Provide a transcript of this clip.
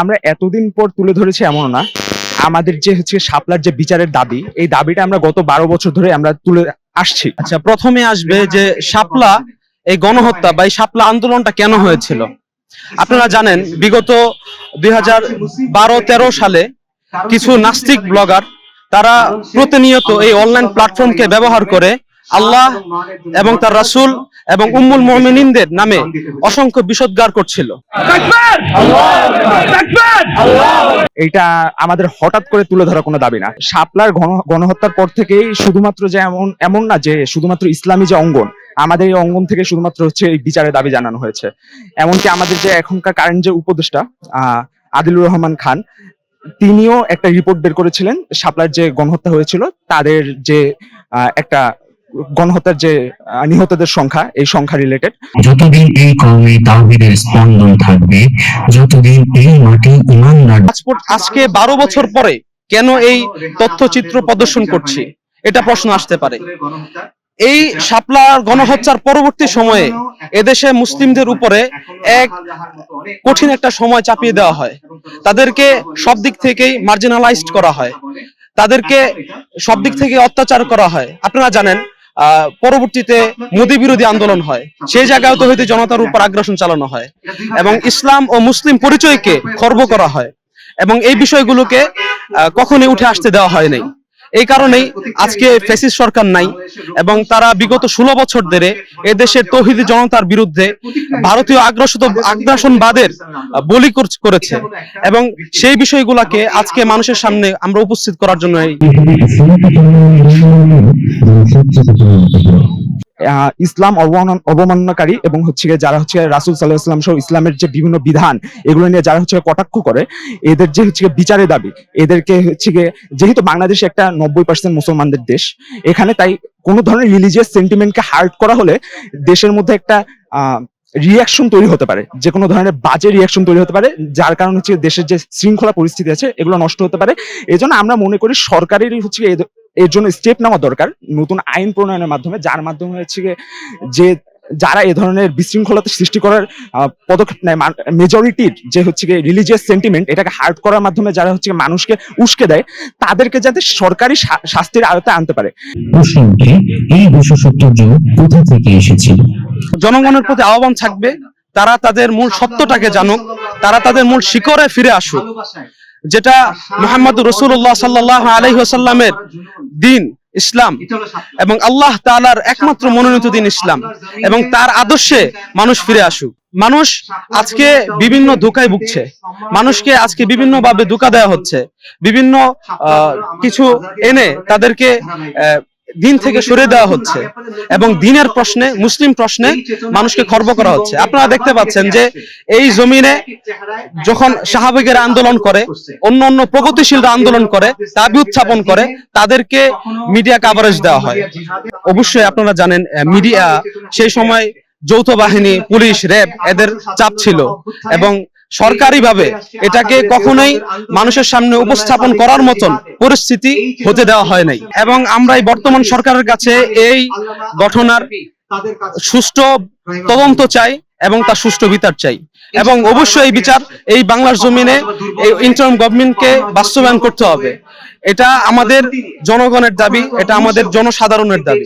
আমরা এতদিন পর তুলে ধরেছি এমন না। আমাদের যে হচ্ছে শাপলার যে বিচারের দাবি এই দাবিটা আমরা গত বারো বছর ধরে আমরা তুলে আসছি। আচ্ছা প্রথমে আসবে যে শাপলা এই গণহত্যা বা এই শাপলা আন্দোলনটা কেন হয়েছিল? আপনারা জানেন বিগত দুই হাজার বারো তেরো সালে কিছু নাস্তিক ব্লগার তারা প্রতিনিয়ত এই অনলাইন প্ল্যাটফর্মকে ব্যবহার করে আল্লাহ এবং তার রাসূল এবং উম্মুল মুমিনিনদের নামে অসংখ্য বিষোদ্গার করছিল। এটা আমাদের হঠাৎ করে তুলে ধরা কোনো দাবি না। শাপলার গণ- গণহত্যার পর থেকেই শুধুমাত্র যে এমন এমন না যে শুধুমাত্র ইসলামী যে অঙ্গন আমাদের এই অঙ্গন থেকে শুধুমাত্র হচ্ছে এই বিচারের দাবি জানানো হয়েছে। এমনকি আমাদের যে এখনকার কারেন্ট যে উপদেষ্টা আহ, আদিলুর রহমান খান তিনিও একটা রিপোর্ট বের করেছিলেন শাপলার যে গণহত্যা হয়েছিল তাদের যে একটা গণহত্যার যে নিহতদের সংখ্যা এই সংখ্যা রিলেটেড যতদিন এই কর্মে তাওহিদের স্পন্দন থাকবে যতদিন এই মাটি ইমানদার আজ আজকে বারো বছর পরে কেন এই তথ্যচিত্র প্রদর্শন করছি? এটা প্রশ্ন আসতে পারে। এই শাপলার গণহত্যার পরবর্তী সময়ে এদেশে মুসলিমদের উপরে এক কঠিন একটা সময় চাপিয়ে দেওয়া হয়। তাদেরকে সব দিক থেকেই মার্জিনালাইজড করা হয়। তাদেরকে সব দিক থেকে অত্যাচার করা হয়। আপনারা জানেন পরবর্তীতে মোদী বিরোধী আন্দোলন হয়। সেই জায়গায় তো হইতে জনতার উপর আগ্রাসন চালানো হয় এবং ইসলাম ও মুসলিম পরিচয়কে খর্ব করা হয় এবং এই বিষয়গুলোকে কখনোই উঠে আসতে দেওয়া হয় নাই। এই কারণেই আজকে ফেসিস সরকার নাই এবং তারা বিগত ষোলো বছর ধরে এদেশের তৌহিদি জনতার বিরুদ্ধে ভারতীয় আগ্রাসিত আগ্রাসনবাদের বলি কর- করেছে এবং সেই বিষয়গুলোকে আজকে মানুষের সামনে আমরা উপস্থিত করার জন্য ইসলাম অবমান- অবমাননাকারী এবং হচ্ছে যারা হচ্ছে রাসুল সাল্লাহ সহ ইসলামের যে বিভিন্ন বিধান, এগুলো নিয়ে যারা হচ্ছে কটাক্ষ করে, এদের যে হচ্ছে বিচারের দাবি, এদেরকে হচ্ছে গিয়ে যেহেতু বাংলাদেশ একটা নব্বই পার্সেন্ট মুসলমানদের দেশ, এখানে তাই কোনো ধরনের রিলিজিয়াস সেন্টিমেন্টকে হার্ট করা হলে দেশের মধ্যে একটা রিয়াকশন তৈরি হতে পারে, যে কোনো ধরনের বাজে রিয়াকশন তৈরি হতে পারে, যার কারণে হচ্ছে দেশের যে শৃঙ্খলা পরিস্থিতি আছে, এগুলো নষ্ট হতে পারে। এই আমরা মনে করি সরকারেরই হচ্ছে এর জন্য স্টেপ নেওয়া দরকার নতুন আইন প্রণয়নের মাধ্যমে যার মাধ্যমে হচ্ছে গিয়ে যে যারা এ ধরনের বিশৃঙ্খলতা সৃষ্টি করার আহ, পদক্ষেপ নেয় মেজরিটির যে হচ্ছে গিয়ে রিলিজিয়াস সেন্টিমেন্ট এটাকে হার্ট করার মাধ্যমে যারা হচ্ছে মানুষকে উস্কে দেয় তাদেরকে যাতে সরকারি শাস্তির আওতায় আনতে পারে। এই বিশেষত্ব কোথা থেকে এসেছিল? জনগণের প্রতি আহ্বান থাকবে তারা তাদের মূল সত্যটাকে জানুক তারা তাদের মূল শিকড়ে ফিরে আসুক। যেটা মোহাম্মদ রসুল্লাহ সাল্লাহ আলহিহাসাল্লামের দিন, ইসলাম এবং আল্লাহ তালার একমাত্র মনোনীত দিন ইসলাম এবং তার আদর্শে মানুষ ফিরে আসুক। মানুষ আজকে বিভিন্ন ধোকায় ভুগছে। মানুষকে আজকে বিভিন্ন ভাবে ধোকা দেওয়া হচ্ছে। বিভিন্ন কিছু এনে তাদেরকে দিন থেকে সরে দেওয়া হচ্ছে এবং দিনের প্রশ্নে, মুসলিম প্রশ্নে মানুষকে খর্ব করা হচ্ছে। আপনারা দেখতে পাচ্ছেন যে এই জমিনে যখন সাহাবেগের আন্দোলন করে অন্য অন্য প্রগতিশীলরা আন্দোলন করে দাবি উত্থাপন করে, তাদেরকে মিডিয়া কাভারেজ দেওয়া হয়। অবশ্যই আপনারা জানেন মিডিয়া সেই সময় যৌথ বাহিনী, পুলিশ, র্যাব এদের চাপ ছিল এবং সরকারিভাবে এটাকে কখনোই মানুষের সামনে উপস্থাপন করার মতন পরিস্থিতি হতে দেওয়া হয় নাই। এবং আমরা এই বর্তমান সরকারের কাছে এই ঘটনার সুষ্ঠু তদন্ত চাই এবং তার সুষ্ঠু বিচার চাই। এবং অবশ্যই এই বিচার এই বাংলার জমিনে এই ইন্টার্ম গভর্নমেন্টকে বাস্তবায়ন করতে হবে। এটা আমাদের জনগণের দাবি, এটা আমাদের জনসাধারণের দাবি।